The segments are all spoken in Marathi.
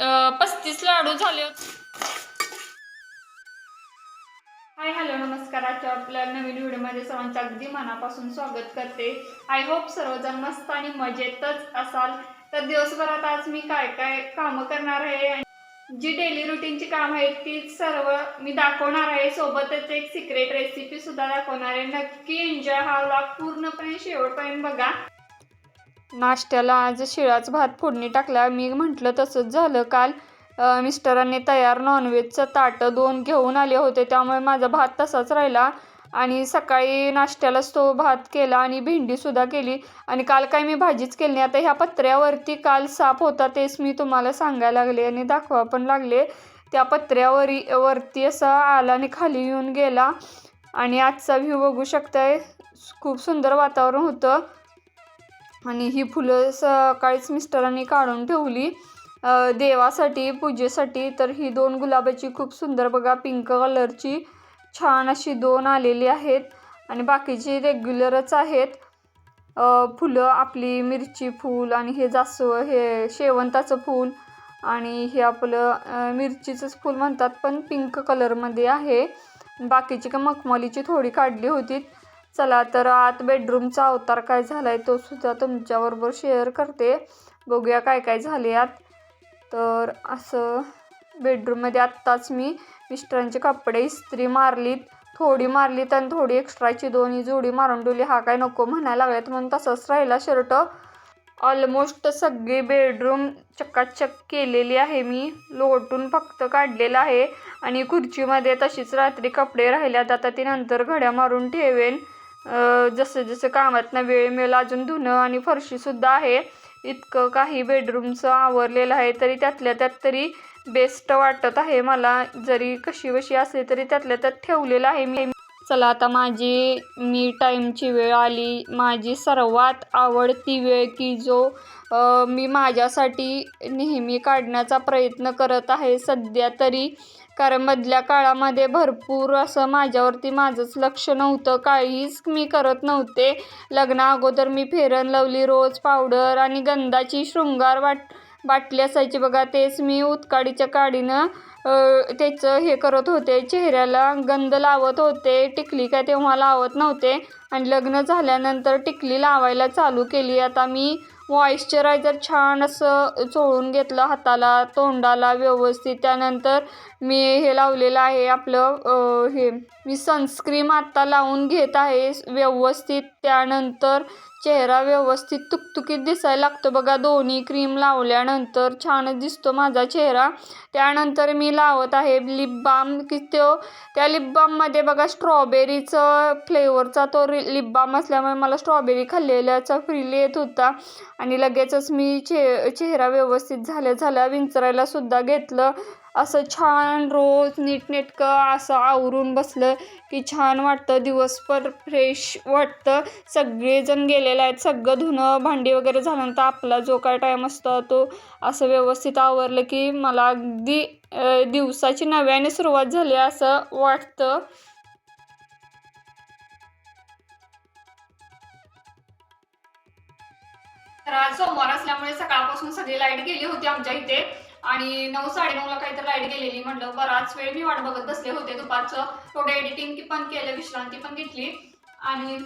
पस्तीस लाडू झाले होते. हाय हॅलो नमस्कार. आजच्या आपल्या नवीन व्हिडिओमध्ये सर्वांचं अगदी मनापासून स्वागत करते. आय होप सर्वजण मस्त आणि मजेतच असाल. तर दिवसभरात आज मी काय काय कामं करणार आहे आणि जी डेली रुटीनची कामं आहेत ती सर्व मी दाखवणार आहे. सोबतच एक सिक्रेट रेसिपी सुद्धा दाखवणार आहे. नक्की एन्जॉय हा व्लॉग पूर्णपणे शेवटपर्यंत बघा. नाश्त्याला आज शिळाच भात फोडणी टाकला. मी म्हटलं तसंच झालं. काल मिस्टरांनी तयार नॉनव्हेजचं ताटं दोन घेऊन आले होते. त्यामुळे माझा भात तसाच राहिला. आणि सकाळी नाश्त्यालाच तो भात केला आणि भेंडीसुद्धा केली. आणि काल काय मी भाजीच केली नाही. आता ह्या पत्र्यावरती काल साप होता तेच मी तुम्हाला सांगायला लागले आणि दाखवा पण लागले. त्या पत्र्यावरी वरती असा आला आणि खाली येऊन गेला. आणि आजचा व्ह्यू बघू शकताय. खूप सुंदर वातावरण होतं. आणि ही फुलं सकाळीच मिस्टरांनी काढून ठेवली. देवासाठी पूजेसाठी. तर ही दोन गुलाबाची खूप सुंदर बघा पिंक कलरची छान अशी दोन आलेली आहेत. आणि बाकीची रेग्युलरच आहेत. फुलं आपली मिरची फूल आणि हे जास्व हे शेवंताचं फूल आणि हे आपलं मिरचीचंच फूल म्हणतात पण पिंक कलरमध्ये आहे. बाकीची का मखमलीची थोडी काढली होती. चला तर आत बेडरूमचा अवतार काय झाला आहे तो सुद्धा तुमच्याबरोबर शेअर करते. बघूया काय काय झाले आत. तर असं बेडरूममध्ये आत्ताच मी मिस्टरांचे कपडे इस्त्री मारलीत थोडी मारलीत आणि थोडी एक्स्ट्राची दोन्ही जोडी मारून ठेवली. हा काय नको म्हणायला लागल्यात म्हणून तसंच राहिला शर्ट ऑलमोस्ट सगळी बेडरूम चकाचक केलेली आहे मी. लोटून फक्त काढलेलं आहे. आणि खुर्चीमध्ये तशीच रात्री कपडे राहिल्यात. आता ती नंतर घड्या मारून ठेवेन. जसं जसं कामातनं वेळ मिळेल अजून धुणं आणि फरशीसुद्धा आहे. इतकं काही बेडरूमचं आवरलेलं आहे तरी त्यातल्या त्यात तरी बेस्ट वाटत आहे मला. जरी कशी वशी असली तरी त्यातल्या त्यात ठेवलेलं आहे मी. चला आता माझी मी टाईमची वेळ आली. माझी सर्वात आवडती वेळ की जो मी माझ्यासाठी नेहमी काढण्याचा प्रयत्न करत आहे सध्या तरी. कारण मधल्या काळामध्ये भरपूर असं माझ्यावरती माझंच लक्ष नव्हतं. काहीच मी करत नव्हते. लग्ना अगोदर मी फेरन लावली रोज पावडर आणि गंधाची शृंगार वाट बाटली असायची बघा. तेच मी उत्काडीच्या काडीनं त्याचं हे करत होते. चेहऱ्याला गंध लावत होते. टिकली काय तेव्हा लावत नव्हते. आणि लग्न झाल्यानंतर टिकली लावायला चालू केली. आता मी मॉइश्चरायझर छान असं चोळून घेतलं हाताला तोंडाला व्यवस्थित. त्यानंतर मी हे लावलेलं आहे आपलं हे मी सनस्क्रीम आत्ता लावून घेत आहे व्यवस्थित. त्यानंतर चेहरा व्यवस्थित तुकतुकीत दिसायला लागतो. बघा दोन्ही क्रीम लावल्यानंतर छानच दिसतो माझा चेहरा. त्यानंतर मी लावत आहे लिप बाम की तो त्या लिप बाममध्ये बघा स्ट्रॉबेरीचं फ्लेवरचा तो लिप बाम असल्यामुळे मला स्ट्रॉबेरी खाल्लेल्याचा फील येत होता. आणि लगेचच मी चे चेहरा व्यवस्थित झाल्या झाल्या विंचरायला सुद्धा घेतलं. असं छान रोज नीटनेटकं असं आवरून बसलं की छान वाटतं. दिवसभर फ्रेश वाटतं. सगळेजण गेलेले आहेत. सगळं धुणं भांडी वगैरे झाल्यानंतर आपला जो काय टाईम असतो तो असं व्यवस्थित आवरलं की मला अगदी दिवसाची नव्याने सुरुवात झाली असं वाटतं. सोमवार असल्यामुळे सकाळपासून सगळी लाइट गेली होती आमच्या इथे. आणि नऊ साडेनऊला काहीतरी लाइट गेलेली म्हटलं बराच वेळ मी वाट बघत बसले होते दुपारचं. थोडं एडिटिंग पण केलं विश्रांती पण घेतली. आणि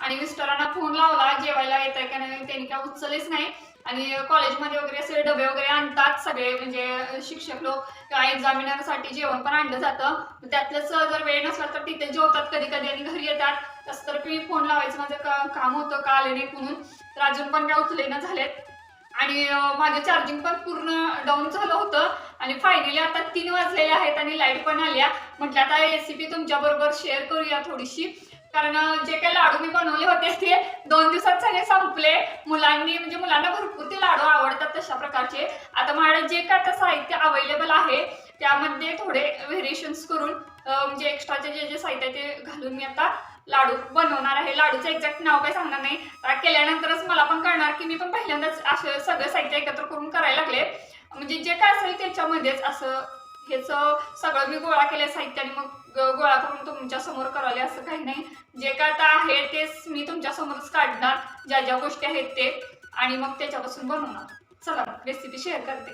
आणि मिस्टरांना फोन लावला जेवायला येत आहे का नाही त्यांनी काय उचललेच नाही. आणि कॉलेजमध्ये वगैरे असे डबे वगैरे आणतात सगळे म्हणजे शिक्षक लोक. किंवा एक्झामिनरसाठी जेवण पण आणलं जातं. त्यातलंच जर वेळ नसला तर तिथे जेवतात कधी कधी आणि घरी येतात. तसं तर मी फोन लावायचं माझं काम होतं का आले नाही म्हणून तर अजून पण काय उचलेनं झालेत. आणि माझं चार्जिंग पण पूर्ण डाऊन झालं होतं. आणि फायनली आता तीन वाजलेले आहेत आणि लाइट पण आल्या. म्हटलं आता रेसिपी तुमच्याबरोबर शेअर करूया थोडीशी. कारण जे काही लाडू मी बनवले होते ते दोन दिवसात सगळे संपले. मुलांनी म्हणजे मुलांना भरपूर ते लाडू आवडतात तशा प्रकारचे. आता माझ्या जे काय आता साहित्य अवेलेबल आहे त्यामध्ये थोडे व्हेरिएशन्स करून म्हणजे एक्स्ट्राचे जे जे साहित्य आहे ते घालून मी आता लाडू बनवणार आहे. लाडूचं एक्झॅक्ट नाव काही सांगणार नाही. केल्यानंतरच मला पण कळणार की मी पण पहिल्यांदाच असं सगळं साहित्य एकत्र करून करायला लागले. म्हणजे जे काय असेल त्याच्यामध्येच असं हेच सगळं मी गोळा केलं साहित्य आणि मग गोळा करून तुमच्यासमोर कराले असं काही नाही. जे काय आता आहे तेच मी तुमच्या समोरच काढणार. ज्या ज्या गोष्टी आहेत ते आणि मग त्याच्यापासून बनवणार. चला रेसिपी शेअर करते.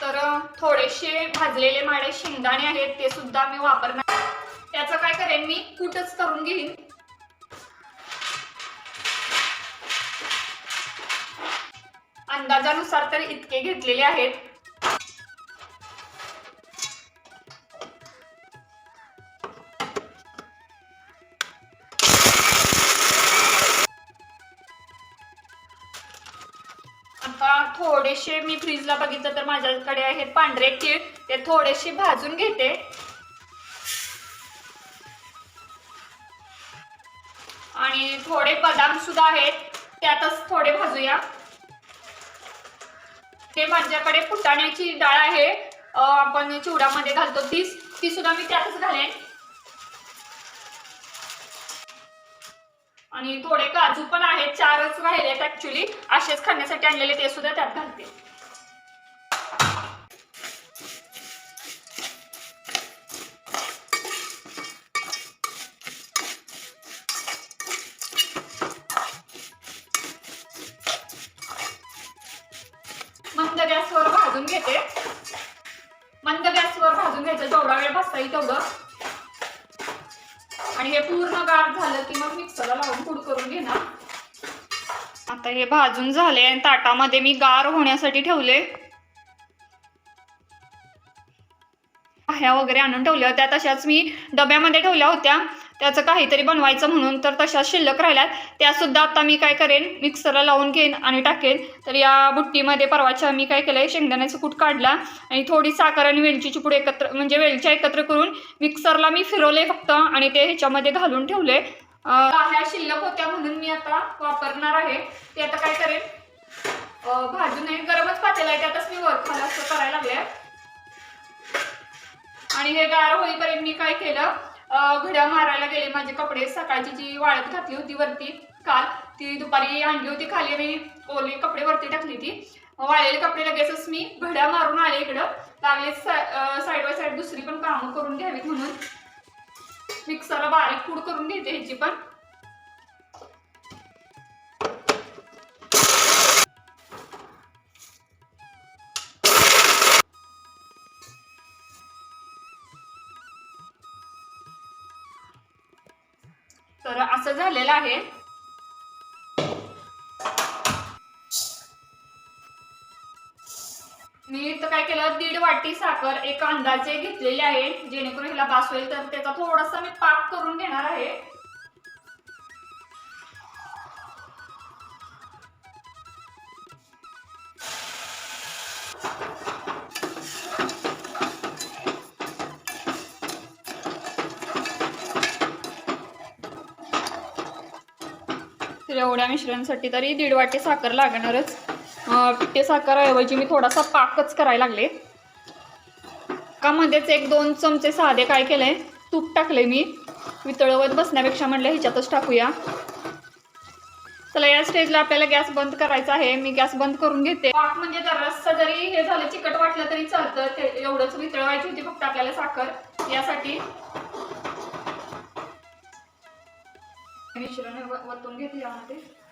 तर थोडेसे भाजलेले माडे शेंगदाणे आहेत ते सुद्धा मी वापरणार त्याचं काय करेन मी? कुठंच करून घेईन. अंदाजानुसार तर इतके घेतलेले आहेत. आता थोडेसे मी फ्रीजला बघितलं तर माझ्याकडे आहेत पांढरे तीळ ते थोडेसे भाजून घेते. बदाम सुद्धा आहेत. त्यातच थोडे भाजूया. ते माझ्याकडे फुटाण्याची डाळ आहे. आपण चिवडामध्ये घालतो ती ती सुद्धा मी त्यातच घालेन. आणि थोडे काजू पण आहेत. चारच राहिले आहेत ऍक्च्युली असेच खाण्यासाठी आणलेले ते सुद्धा त्यात घालते. जेवढा तेवढं आणि हे पूर्ण गार झालं की मग मिक्सरला लावून पूड करून घेणार. आता हे भाजून झाले आणि ताटामध्ये मी गार होण्यासाठी ठेवले ह्या वगैरे आणून ठेवल्या होत्या. तशाच मी डब्यामध्ये ठेवल्या होत्या. त्याचं काहीतरी बनवायचं म्हणून तर तशा शिल्लक राहिल्यात. त्या सुद्धा आता मी काय करेन मिक्सरला लावून घेईन आणि टाकेन. तर या बुट्टीमध्ये परवाच्या मी काय केलं शेंगदाण्याचं कूट काढला आणि थोडी साखर आणि वेलचीची पूड एकत्र म्हणजे वेलच्या एकत्र करून मिक्सरला मी फिरवले फक्त आणि ते ह्याच्यामध्ये घालून ठेवले ह्या शिल्लक होत्या म्हणून मी आता वापरणार आहे. ते आता काय करेन? भाजून नाही गरमच पातेला आहे त्यातच मी वर खाला असं करायला लागले आणि हे गार होईपर्यंत मी काय केलं? घड्या मारायला गेले. माझे कपडे सकाळची जी वाळत घातली होती वरती काल ती दुपारी आणली होती. खाली मी ओले कपडे वरती टाकली ती वाळलेले कपडे लगेचच मी घड्या मारून आले इकडं. लागले साईड बाय साईड दुसरी पण कामं करून घ्यावीत म्हणून. मिक्सरला बारीक पूड करून घेते ह्याची पण. तर असं झालेलं आहे. मी तर काय केलं? दीड वाटी साखर एक अंदाजे घेतलेली आहे. जेणेकरून हिला बास होईल तर त्याचा थोडासा मी पाक करून घेणार आहे. एवढ्या मिश्रणासाठी तरी दीड वाटी साखर लागणारच. ते पिठे साखर ऐवजी मी थोडासा पाकच करायला लागले. का मध्येच एक दोन चमचे साधे काय केले तूप टाकले मी. वितळवत बसण्यापेक्षा म्हणलं ह्याच्यातच टाकूया. चला या स्टेजला आपल्याला गॅस बंद करायचा आहे. मी गॅस बंद करून घेते. पाक म्हणजे जरासा जरी हे झालं चिकट वाटलं तरी चालतं. ते एवढंच वितळवायची होती फक्त आपल्याला साखर. यासाठी मिश्रण व- वतून घेतले यामध्ये.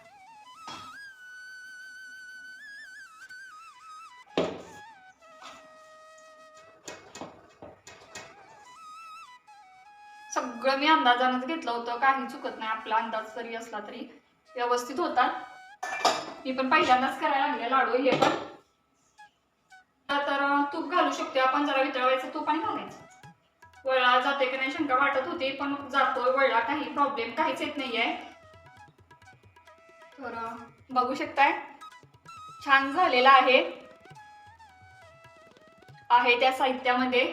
सगळं मी अंदाजानच घेतलं होतं. काही चुकत नाही. आपला अंदाज जरी असला तरी व्यवस्थित होता. मी पण पहिल्यांदाच करायला लागले लाडू हे पण. तर तूप घालू शकतो आपण. जरा वितळवायचं तूप आणि घालायचं. वळला जाते की नाही शंका वाटत होती पण जातोय वळला काही प्रॉब्लेम काहीच येत नाहीये. तर बघू शकताय. छान झालेला आहे. आहे त्या साहित्यामध्ये.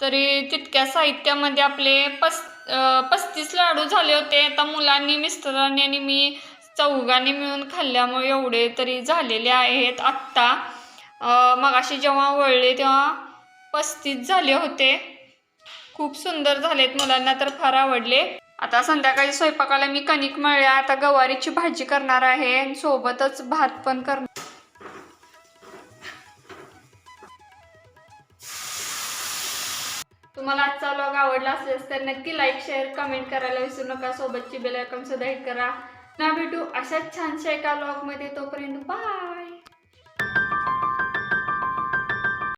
तरी तितक्या साहित्यामध्ये आपले पस पस्तीस लाडू झाले होते. आता मुलांनी मिस्टरांनी आणि मी चौघांनी मिळून खाल्ल्यामुळे एवढे तरी झालेले आहेत. आत्ता मगाशी जेव्हा वळले तेव्हा पस्तीस झाले होते. खूप सुंदर झालेत मुलांना तर फार आवडले. आता संध्याकाळी स्वयंपाकाला मी कणिक मळल्या आता गवारीची भाजी करणार आहे आणि सोबतच भात पण करणार. तुम्हाला आजचा व्लॉग आवडला असेल तर नक्की लाईक शेअर कमेंट करायला विसरू नका. सोबतची बेल आयकॉन सुद्धा हिट करा. पुन्हा भेटू अशाच छानशा एका ब्लॉगमध्ये तोपर्यंत बाय